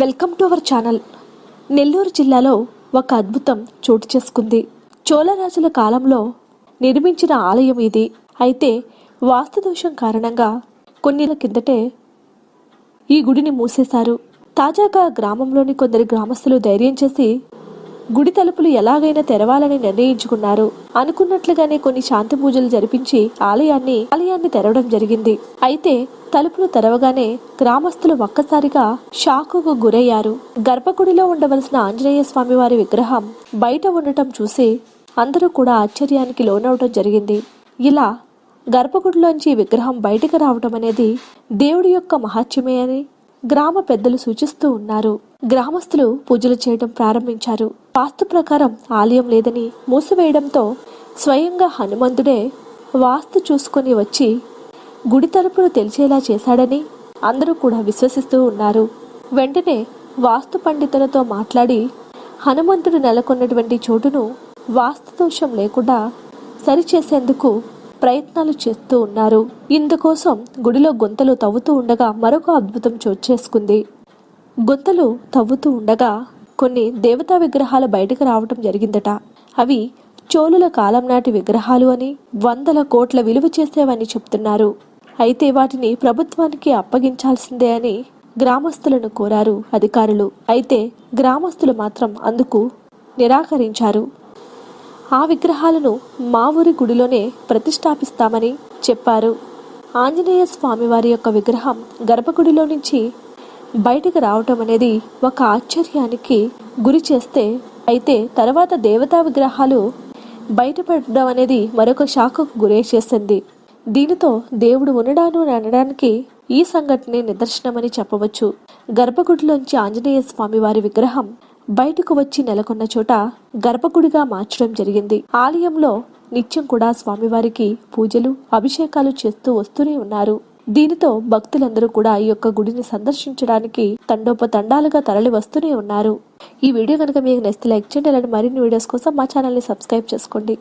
Welcome to our channel. Nellore జిల్లాలో ఒక అద్భుతం చోటు చేసుకుంది. చోళరాజుల కాలంలో నిర్మించిన ఆలయం ఇది. అయితే వాస్తుదోషం కారణంగా కొన్ని కిందటే ఈ గుడిని మూసేశారు. తాజాగా గ్రామంలోని కొందరు గ్రామస్తులు ధైర్యం చేసి గుడి తలుపులు ఎలాగైనా తెరవాలని నిర్ణయించుకున్నారు. అనుకున్నట్లుగానే కొన్ని శాంతి పూజలు జరిపించి ఆలయాన్ని ఆలయాన్ని తెరవడం జరిగింది. అయితే తలుపులు తెరవగానే గ్రామస్తులు ఒక్కసారిగా షాకుకు గురయ్యారు. గర్భగుడిలో ఉండవలసిన ఆంజనేయ స్వామి వారి విగ్రహం బయట ఉండటం చూసి అందరూ కూడా ఆశ్చర్యానికి లోనవడం జరిగింది. ఇలా గర్భగుడిలోంచి విగ్రహం బయటకు రావటం అనేది దేవుడి యొక్క మహాత్మ్యమే అని గ్రామ పెద్దలు సూచిస్తూ ఉన్నారు. గ్రామస్తులు పూజలు చేయడం ప్రారంభించారు. వాస్తు ప్రకారం ఆలయం లేదని మూసివేయడంతో స్వయంగా హనుమంతుడే వాస్తు చూసుకొని వచ్చి గుడి తలుపులు తెలిసేలా చేశాడని అందరూ కూడా విశ్వసిస్తూ ఉన్నారు. వెంటనే వాస్తు పండితులతో మాట్లాడి హనుమంతుడు నెలకొన్నటువంటి చోటును వాస్తు దోషం లేకుండా సరిచేసేందుకు ప్రయత్నాలు చేస్తూ ఉన్నారు. ఇందుకోసం గుడిలో గుంతలు తవ్వుతూ ఉండగా మరొక అద్భుతం చోటు చేసుకుంది. గుంతలు తవ్వుతూ ఉండగా కొన్ని దేవతా విగ్రహాలు బయటకు రావటం జరిగిందట. అవి చోళుల కాలం నాటి విగ్రహాలు అని వందల కోట్ల విలువ చేసేవని చెప్తున్నారు. అయితే వాటిని ప్రభుత్వానికి అప్పగించాల్సిందే అని గ్రామస్తులను కోరారు అధికారులు. అయితే గ్రామస్తులు మాత్రం అందుకు నిరాకరించారు. ఆ విగ్రహాలను మా ఊరి గుడిలోనే ప్రతిష్టాపిస్తామని చెప్పారు. ఆంజనేయ స్వామి వారి యొక్క విగ్రహం గర్భగుడిలో నుంచి బయటకు రావటం అనేది ఒక ఆశ్చర్యానికి గురి చేస్తే అయితే తర్వాత దేవతా విగ్రహాలు బయటపడడం అనేది మరొక షాకుకు గురి చేసింది. దీనితో దేవుడు ఉండడాను అని అనడానికి ఈ సంఘటనే నిదర్శనమని చెప్పవచ్చు. గర్భగుడిలోంచి ఆంజనేయ స్వామి వారి విగ్రహం బయటకు వచ్చి నెలకొన్న చోట గర్భగుడిగా మార్చడం జరిగింది. ఆలయంలో నిత్యం కూడా స్వామివారికి పూజలు అభిషేకాలు చేస్తూ వస్తూనే ఉన్నారు. దీనితో భక్తులందరూ కూడా ఈ యొక్క గుడిని సందర్శించడానికి తండోపతండాలుగా తరలి వస్తూనే ఉన్నారు. ఈ వీడియో కనుక మీకు నచ్చితే లైక్ చేయండి. అలాంటి మరిన్ని వీడియోస్ కోసం మా ఛానల్ని సబ్స్క్రైబ్ చేసుకోండి.